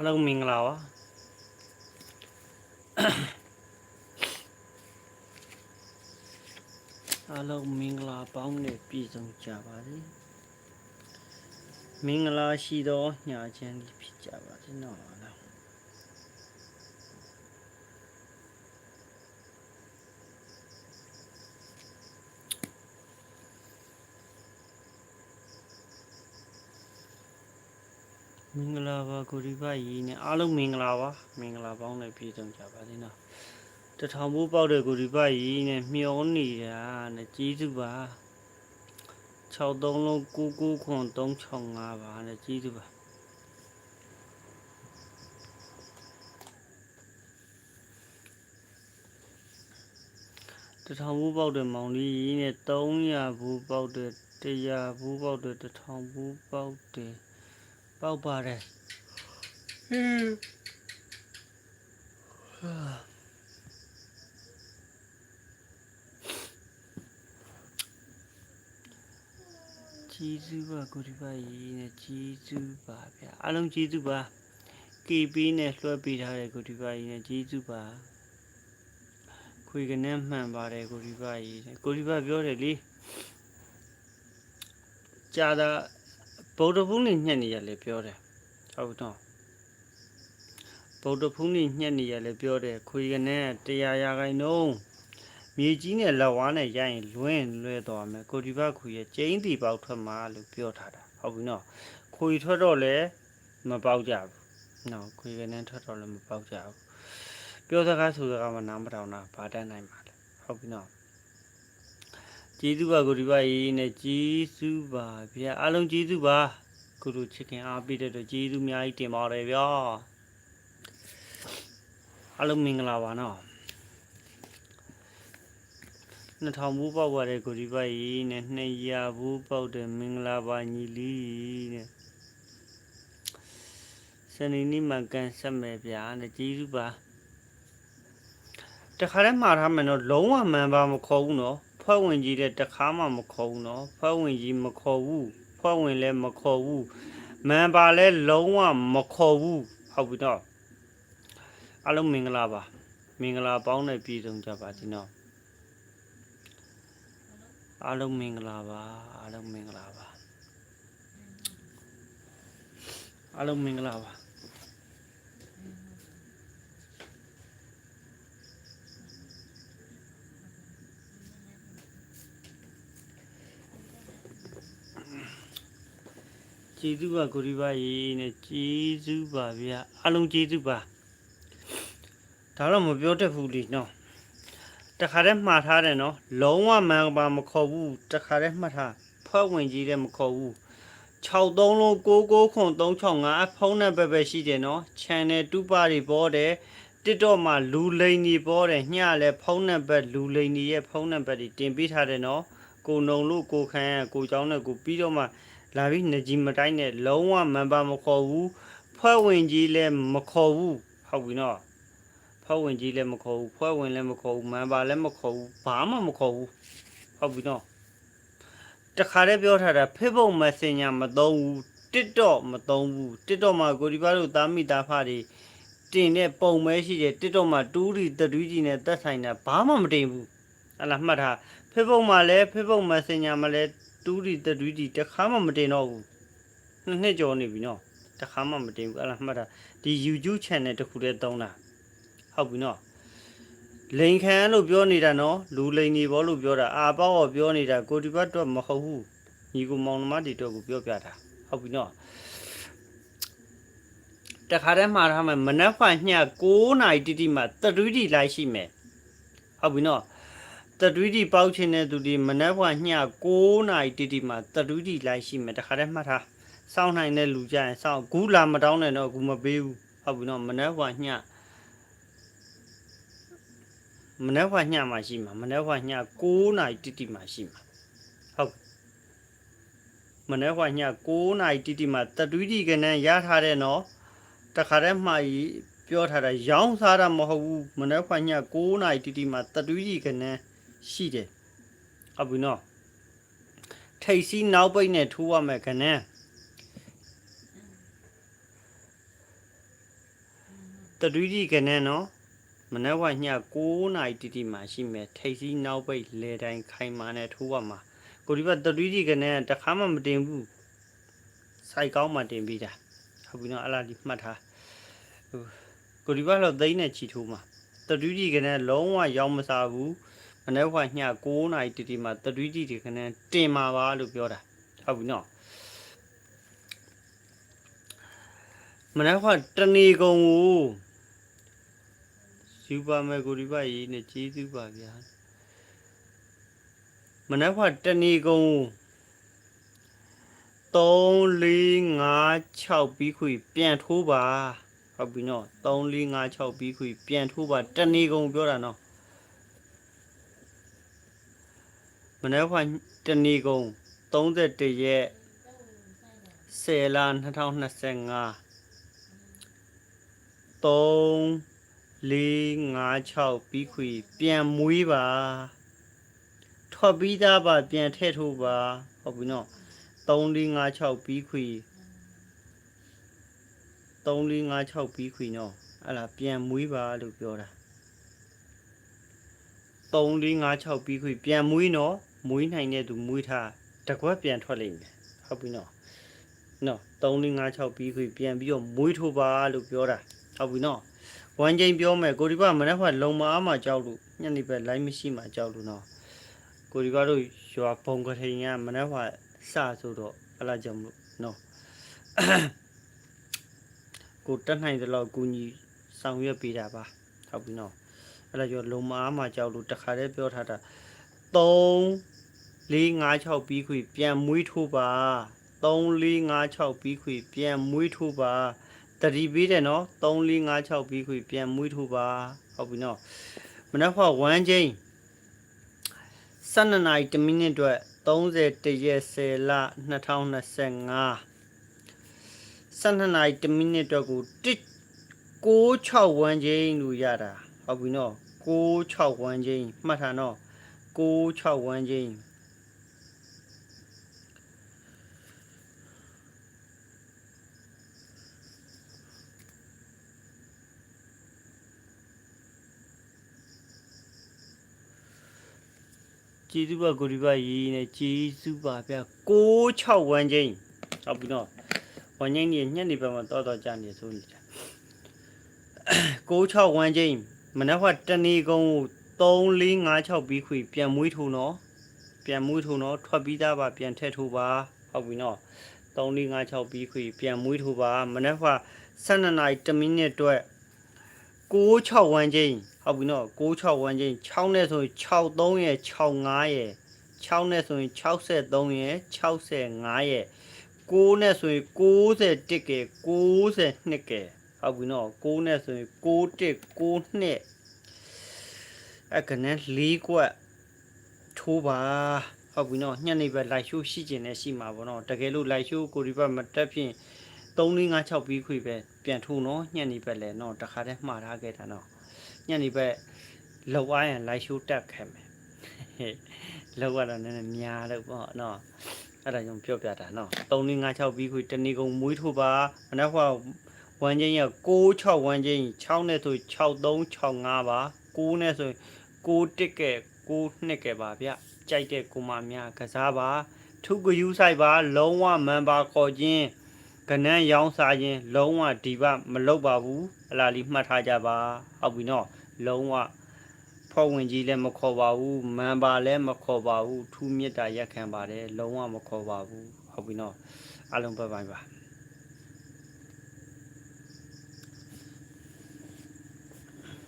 အားလုံးမင်္ဂလာပါအားလုံးမင်္ဂလာပေါင်းနဲ့ပြည့်စုံကြပါစေမင်္ဂလာရှိသောညာချမ်းလေးဖြစ်ကြပါစေနော်အားလုံး မင်္ဂလာပါကိုရီပါရီနဲ့အားလုံးမင်္ဂလာပါမင်္ဂလာပေါင်းနဲ့ပြည့်စုံကြပါစေနော်တထောင်ဘူးပေါက်တဲ့ကိုရီပါရီနဲ့မျောနေတာနဲ့ကျေးဇူးပါ63လုံး99ခွန်365ပါနဲ့ကျေးဇူးပါတထောင်ဘူးပေါက်တဲ့မောင်လေးနဲ့300ဘူးပေါက်တဲ့100ဘူးပေါက်တဲ့တထောင်ဘူးပေါက်တဲ့ ပေါက်ပါတယ်ဟင်းကျေးဇူးပါကိုဒီပါရေးနဲ့ကျေးဇူးပါဗျာအားလုံးကျေးဇူးပါ KB နဲ့လွှဲပေးထားတဲ့ကိုဒီပါရေးနဲ့ကျေးဇူးပါခွေကနေမှန်ပါတယ်ကိုဒီပါရေးနဲ့ကိုဒီပါပြောတယ်လေကြာတာ ဗုဒ္ဓဘုန်းနေညက်နေရလေပြောတယ်ဟုတ်တော့ဗုဒ္ဓဘုန်းနေညက်နေရလေပြောတယ်ခွေကနေတရားရာခိုင်နှုန်းမြေကြီးနဲ့လက်ဝါးနဲ့ရိုက်ရင်လွင်းလွဲသွားမယ်ကိုဒီပါခွေရဲ့ကျင်းတီပေါက်ထွက်မှာလို့ပြောထားတာဟုတ်ပြီနော်ခွေထွက်တော့လဲမပေါက်ကြဘူးနော်ခွေကနေထွက်တော့လဲမပေါက်ကြဘူးပြောစကားဆိုစကားမှနားမထောင်တာဘာတတ်နိုင်ပါလဲဟုတ်ပြီနော် ကျေးဇူးပါကိုဒီပါရေးနဲ့ကျေးဇူးပါဗျာအားလုံးကျေးဇူးပါကိုတို့ချစ်ခင်အားပေးတဲ့အတွက်ကျေးဇူးအများကြီးတင်ပါတယ်ဗျာအားလုံးမင်္ဂလာပါနော်2000ဘူးပေါက်ပါတဲ့ကိုဒီပါရေးနဲ့200ဘူးပေါက်တဲ့မင်္ဂလာပါညီလေးနဲ့စနေနေ့မှကန်ဆက်မယ်ဗျာနဲ့ကျေးဇူးပါတခါတည်းမှားထားမယ်နော်လုံးဝမှန်ပါမခေါ်ဘူးနော် ဖွဲ့ဝင်ကြီးတဲ့တခါမှမခေါ်ဘူးနော်ဖွဲ့ဝင်ကြီးမခေါ်ဘူးဖွဲ့ဝင်လည်းမခေါ်ဘူးမန်ပါလည်းလုံးဝမခေါ်ဘူးဟုတ်ပြီတော့အားလုံးမင်္ဂလာပါမင်္ဂလာပေါင်းနဲ့ပြည့်စုံကြပါစေနော်အားလုံးမင်္ဂလာပါအားလုံးမင်္ဂလာပါအားလုံးမင်္ဂလာပါ ကျေးဇူးပါကိုရီပါရေနဲ့ကျေးဇူးပါဗျာအားလုံးကျေးဇူးပါဒါတော့မပြောတတ်ဘူးလीနော်တခါတည်းမှားထားတယ်နော်လုံးဝမှန်ပါမခေါ်ဘူးတခါတည်းမှတ်ထားဖွဲ့ဝင်ကြီးလည်းမခေါ်ဘူး63လုံး99ခွန်365အဖုံးနဲ့ပဲပဲရှိတယ်နော် channel တူပါတွေပေါ်တယ် TikTok မှာလူလိန်ကြီးပေါ်တယ်ညလည်းဖုံးနံပါတ်လူလိန်ကြီးရဲ့ဖုံးနံပါတ်တွေတင်ပေးထားတယ်နော်ကိုနုံလို့ကိုခန်းရကိုเจ้าနဲ့ကိုပြီးတော့မှ လာပြီးနေကြီးမတိုင်းနဲ့လုံးဝမန်ပါမခေါ်ဘူးဖွဲ့ဝင်ကြီးလည်းမခေါ်ဘူးဟုတ်ပြီနော်ဖွဲ့ဝင်ကြီးလည်းမခေါ်ဘူးဖွဲ့ဝင်လည်းမခေါ်ဘူးမန်ပါလည်းမခေါ်ဘူးဘာမှမခေါ်ဘူးဟုတ်ပြီနော်တခါတည်းပြောထားတာ Facebook Messenger မသုံးဘူး TikTok မသုံးဘူး TikTok မှာကိုဒီပါတို့သားမိသားဖတွေတင်တဲ့ပုံပဲရှိတယ် TikTok မှာတူးရီတတူးကြီးနဲ့တက်ဆိုင်တာဘာမှမတင်ဘူးဟလာမှတ်ထား Facebook မှာလည်း Facebook Messenger မှာလည်း တူးရီတတူးကြီးတစ်ခါမှမတင်တော့ဘူးနှစ်နှစ်ကျော်နေပြီနော်တစ်ခါမှမတင်ဘူးဟလာမှတ်ထားဒီ YouTube channel တစ်ခုတည်းသုံးတာဟုတ်ပြီနော်လိန်ခံလို့ပြောနေတာနော်လူလိန်နေဘောလို့ပြောတာအာပေါ့ကိုပြောနေတာကိုဒီဘတ်တော့မဟုတ်ဘူးညီကိုမောင်နှမတွေတော့ကိုပြောပြတာဟုတ်ပြီနော်တခါတည်းမှားထားမယ်မနက်ဖြန်ည9နာရီတိတိမှတတူးတီလိုက်ရှိမယ်ဟုတ်ပြီနော် တတူးတီပေါက်ချင်တဲ့သူဒီမနက်ဖြန်ည9နာရီတိတိမှတတူးတီလိုက်ရှိမယ်တခါတည်းမှတ်ထားစောင့်နိုင်တဲ့လူကြရင်စောင့်ဂူလာမတောင်းနဲ့တော့ဂူမပေးဘူးဟုတ်ပြီနော်မနက်ဖြန်ညမနက်ဖြန်ညမှာရှိမှာမနက်ဖြန်ည9နာရီတိတိမှရှိမှာဟုတ်မနက်ဖြန်ည9နာရီတိတိမှတတူးတီကနန်းရထားတဲ့နော်တခါတည်းမှကြီးပြောထားတာရောင်းစားတာမဟုတ်ဘူးမနေ့ကည9နာရီတိတိမှာတတူးကြီးကနန်း ရှိတယ်ဟုတ်ပြီနော်ထိတ်စီးနောက်ပိတ်နဲ့ထိုးရမယ်ကနန်းတတူးကြီးကနဲ့နော်မနက်ဝည9နာရီတိတိမှရှိမယ်ထိတ်စီးနောက်ပိတ်လေတိုင်းခိုင်မာနဲ့ထိုးပါမှာကိုဒီဘတတူးကြီးကနဲ့တခါမှမတင်ဘူးစိုက်ကောင်းမှတင်ပြီးတာဟုတ်ပြီနော်အလားဒီမှတ်ထားဟိုကိုဒီဘတော့သိန်းနဲ့ချီထိုးမှာတတူးကြီးကနဲ့လုံးဝရောင်းမစားဘူး မနက်ဝည9နာရီတိတိမှတတူးကြီးကနဲ့တင်มาပါလို့ပြောတာဟုတ်ပြီနော်မနက်ခွတနေကုန်ကိုယူပါမယ်ကိုဒီပါရေးနဲ့ကျေးဇူးပါဗျာမနက်ခွတနေကုန်3 4 5 6ပြီးခွေပြန်ထိုးပါဟုတ်ပြီနော်3 4 5 6ပြီးခွေပြန်ထိုးပါတနေကုန်ပြောတာနော် မနက်ခွတနေကုန်31ရက်10လ2025 3 4 5 6ပြီးခွေပြန်မွေးပါထွက်ပြီးသားပါပြန်ထည့်ထိုးပါဟုတ်ပြီနော်3 4 5 6ပြီးခွေ3 4 5 6ပြီးခွေနော်အဲ့လားပြန်မွေးပါလို့ပြောတာ3 4 5 6ပြီးခွေပြန်မွေးနော် မွေးနိုင်တဲ့သူမွေးထားတကွက်ပြန်ထွက်လိမ့်မယ်ဟုတ်ပြီနော်နော်3 4 5 6ပြီးခွေပြန်ပြီးတော့မွေးထိုးပါလို့ပြောတာဟုတ်ပြီနော်ဝမ်းချင်းပြောမယ်ကိုဒီဘမနေ့ကလုံမအားမှကြောက်လို့ညနေပဲ line မရှိမှကြောက်လို့နော်ကိုဒီဘတို့ရွာဘုံကထိန်ကမနေ့ကစဆိုတော့အဲ့လာကြောင့်မလို့နော်ကိုတက်နိုင်တဲ့လောက်ကူညီဆောင်ရွက်ပေးတာပါဟုတ်ပြီနော်အဲ့ဒါကြောင့်လုံမအားမှကြောက်လို့တခါတည်းပြောထားတာ3 4 5 6ပြီးခွေပြန်မွေးထိုးပါ3 4 5 6ပြီးခွေပြန်မွေးထိုးပါတတိပေးတယ်နော်3 4 5 6ပြီးခွေပြန်မွေးထိုးပါဟုတ်ပြီနော်မနက်ဖက်1ချိန်12နာရီ1မိနစ်အတွက်31ရက်10လ2025 12နာရီ1မိနစ်အတွက်ကို196 1ချိန်လို့ရတာဟုတ်ပြီနော်96 1ချိန်မှတ်ထားနော်96 1ချိန် ကျေးဇူးပါကိုဒီပါရေးနဲ့ကျေးဇူးပါဗျ96 1ချိန်ဟုတ်ပြီနော်1ချိန်နေညက်နေပဲမှာတော်တော်ကြာနေဆိုနေတာ96 1ချိန်မနက်ဖက်တနေကုန်3 4 5 6ပြီးခွေပြန်မွေးထိုးနော်ပြန်မွေးထိုးနော်ထွက်ပြီးသားပါပြန်ထည့်ထိုးပါဟုတ်ပြီနော်3 4 5 6ပြီးခွေပြန်မွေးထိုးပါမနက်ဖက်12နာရီ1မိနစ်အတွက်96 1ချိန် ဟုတ်ပြီနော်96 1ချိန်6နဲ့ဆိုရင်63ရဲ့65ရဲ့6နဲ့ဆိုရင်63ရဲ့65ရဲ့9နဲ့ဆိုရင်91ကဲ92ကဲဟုတ်ပြီနော်9နဲ့ဆိုရင်91 92အဲ့ကနေ၄ကွက်ထိုးပါဟုတ်ပြီနော်ညနေပဲလိုက်ရှိုးရှိကျင်နေရှိမှာပေါ့နော်တကယ်လို့လိုက်ရှိုးကိုဒီဘက်မတက်ဖြင့်3 4 5 6ပြီးခွေပဲပြန်ထိုးနော်ညနေပဲလဲနော်တခါတည်းမှားထားခဲ့တာနော် ညနေပဲလောက်အားရင်လိုက်ရှိုးတက်ခဲ့မယ်ဟဲ့လောက်ရတော့နည်းနည်းများတော့ပေါ့နော်အဲ့ဒါကြောင့်ပြောပြတာနော်3 4 5 6ပြီးခွေတနေကုန်မွေးထိုးပါမနေ့ကဝမ်းချင်းရ66ဝမ်းချင်း6နဲ့ဆို63 65ပါ9နဲ့ဆို6တစ်ကဲ9နှစ်ကဲပါဗျကြိုက်တဲ့ကိုမများကစားပါထုကယူဆိုင်ပါ လုံးဝမန်ပါခေါ်ခြင်း ကနန်းရောင်းစားခြင်းလုံးဝဒီပမလုပ်ပါဘူးအလားလေးမှတ်ထားကြပါဟုတ်ပြီနော်လုံးဝဖောက်ဝင်ကြီးလည်းမခေါ်ပါဘူးမန်ပါလည်းမခေါ်ပါဘူးထူးမြတ်တာရက်ခံပါတယ်လုံးဝမခေါ်ပါဘူးဟုတ်ပြီနော်အားလုံး拜拜ပါ